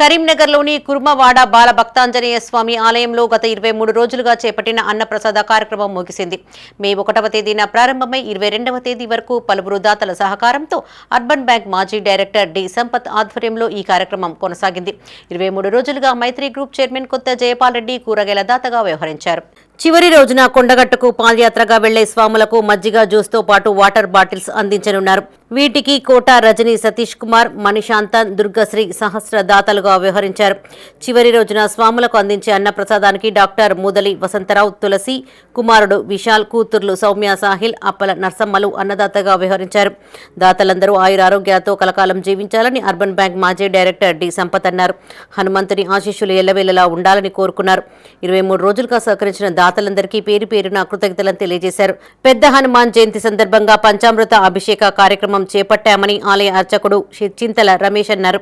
కరీంనగర్లోని కుర్మవాడ బాల భక్తాంజనేయ స్వామి ఆలయంలో గత ఇరవై మూడు రోజులుగా చేపట్టిన అన్నప్రసాద కార్యక్రమం ముగిసింది. మే ఒకటవ తేదీన ప్రారంభమై ఇరవై రెండవ తేదీ వరకు పలువురు దాతల సహకారంతో అర్బన్ బ్యాంక్ మాజీ డైరెక్టర్ డి. సంపత్ ఆధ్వర్యంలో ఈ కార్యక్రమం కొనసాగింది. ఇరవై మూడు రోజులుగా మైత్రి గ్రూప్ చైర్మన్ కొత్త జయపాల్ రెడ్డి కూరగాయల దాతగా వ్యవహరించారు. చివరి రోజున కొండగట్టుకు పాదయాత్రగా వెళ్ళే స్వాములకు మజ్జిగ జ్యూస్తో పాటు వాటర్ బాటిల్స్ అందించనున్నారు. వీటికి కోట రజని సతీష్ కుమార్ మణిశాంతన్ దుర్గశ్రీ సహస్ర దాతలుగా వ్యవహరించారు. చివరి రోజున స్వాములకు అందించే అన్న ప్రసాదానికి డాక్టర్ మూదలి వసంతరావు తులసి కుమారుడు విశాల్ కూతుర్లు సౌమ్య సాహిల్ అప్పల నర్సమ్మలు అన్నదాతగా వ్యవహరించారు. దాతలందరూ ఆయురారోగ్యాలతో కలకాలం జీవించాలని అర్బన్ బ్యాంక్ మాజీ డైరెక్టర్ డి. సంపత్ అన్నారు. హనుమంతుని ఆశీస్సులు ఎల్లవేళలా ఉండాలని కోరుకున్నారు. ఇరవై మూడు రోజులుగా సహకరించిన దాతలందరికీ పేరు పేరున కృతజ్ఞతలను తెలియజేశారు. పెద్ద హనుమాన్ జయంతి సందర్భంగా పంచామృత అభిషేక కార్యక్రమం చేపట్టామని ఆలయ అర్చకుడు చింతల రమేష్ అన్నారు.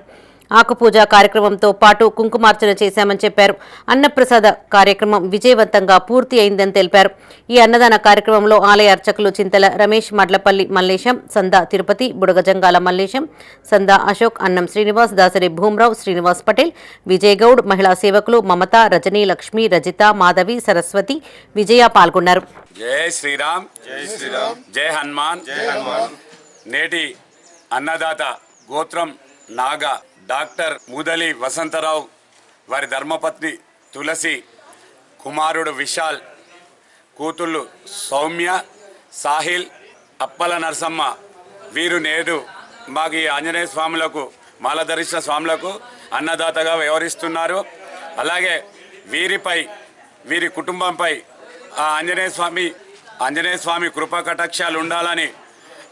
ఆకుపూజ కార్యక్రమంతో పాటు కుంకుమార్చన చేశామని చెప్పారు. అన్నప్రసాద కార్యక్రమం విజయవంతంగా పూర్తి అయిందని తెలిపారు. ఈ అన్నదాన కార్యక్రమంలో ఆలయ అర్చకులు చింతల రమేష్ మడ్లపల్లి మల్లేశం సందా తిరుపతి బుడగజంగాల మల్లేశం సందా అశోక్ అన్నం శ్రీనివాస్ దాసరి భూమరావు శ్రీనివాస్ పటేల్ విజయ్ గౌడ్ మహిళా సేవకులు మమత రజనీ లక్ష్మి రజిత మాధవి సరస్వతి విజయ పాల్గొన్నారు. జై శ్రీరామ్. జై శ్రీరామ్. జై హనుమాన్. జై హనుమాన్. నేటి అన్నదాత గోత్రం నాగ డాక్టర్ ముదలి వసంతరావు వారి ధర్మపత్ని తులసి కుమారుడు విశాల్ కూతుళ్ళు సౌమ్య సాహిల్ అప్పల నరసమ్మ వీరు నేడు మాకు ఈ ఆంజనేయ స్వాములకు మాలధరిష్ట స్వాములకు అన్నదాతగా వ్యవహరిస్తున్నారు. అలాగే వీరిపై వీరి కుటుంబంపై ఆ ఆంజనేయ స్వామి ఆంజనేయ స్వామి కృపా కటాక్షాలు ఉండాలని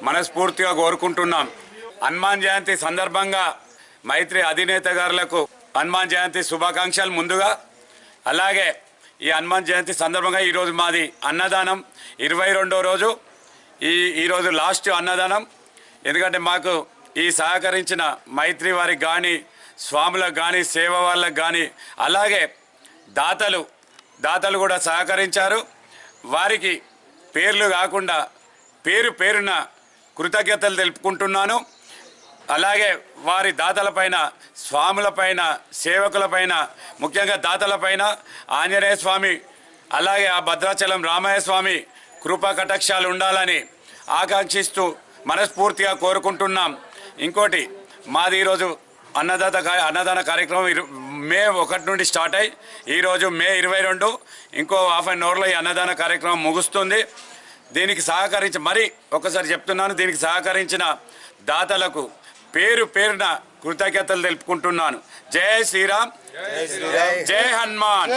మనస్ఫూర్తిగా కోరుకుంటున్నాం హనుమాన్ జయంతి సందర్భంగా మైత్రి అధినేత గారులకు హనుమాన్ జయంతి శుభాకాంక్షలు ముందుగా. అలాగే ఈ హనుమాన్ జయంతి సందర్భంగా ఈరోజు మాది అన్నదానం ఇరవై రెండో రోజు. ఈ ఈరోజు లాస్ట్ అన్నదానం. ఎందుకంటే మాకు ఈ సహకరించిన మైత్రి వారికి కానీ స్వాములకు కానీ సేవ వాళ్ళకు కానీ అలాగే దాతలు దాతలు కూడా సహకరించారు. వారికి పేర్లు కాకుండా పేరు పేరున కృతజ్ఞతలు తెలుపుకుంటున్నాను. అలాగే వారి దాతలపైన స్వాములపైన సేవకులపైన ముఖ్యంగా దాతలపైన ఆంజనేయ స్వామి అలాగే ఆ భద్రాచలం రామయ్య స్వామి కృపా కటాక్షాలు ఉండాలని ఆకాంక్షిస్తూ మనస్ఫూర్తిగా కోరుకుంటున్నాం. ఇంకోటి మాది ఈరోజు అన్నదాత అన్నదాన కార్యక్రమం మే ఒకటి నుండి స్టార్ట్ అయ్యి ఈరోజు మే ఇరవై రెండు ఇంకో హాఫ్ అన్ అవర్లో ఈ అన్నదాన కార్యక్రమం ముగుస్తుంది. దీనికి సహకరించి మరి ఒకసారి చెప్తున్నాను దీనికి సహకరించిన దాతలకు పేరు పేరున కృతజ్ఞతలు తెలుపుకుంటున్నాను. జై శ్రీరామ్. జై హనుమాన్.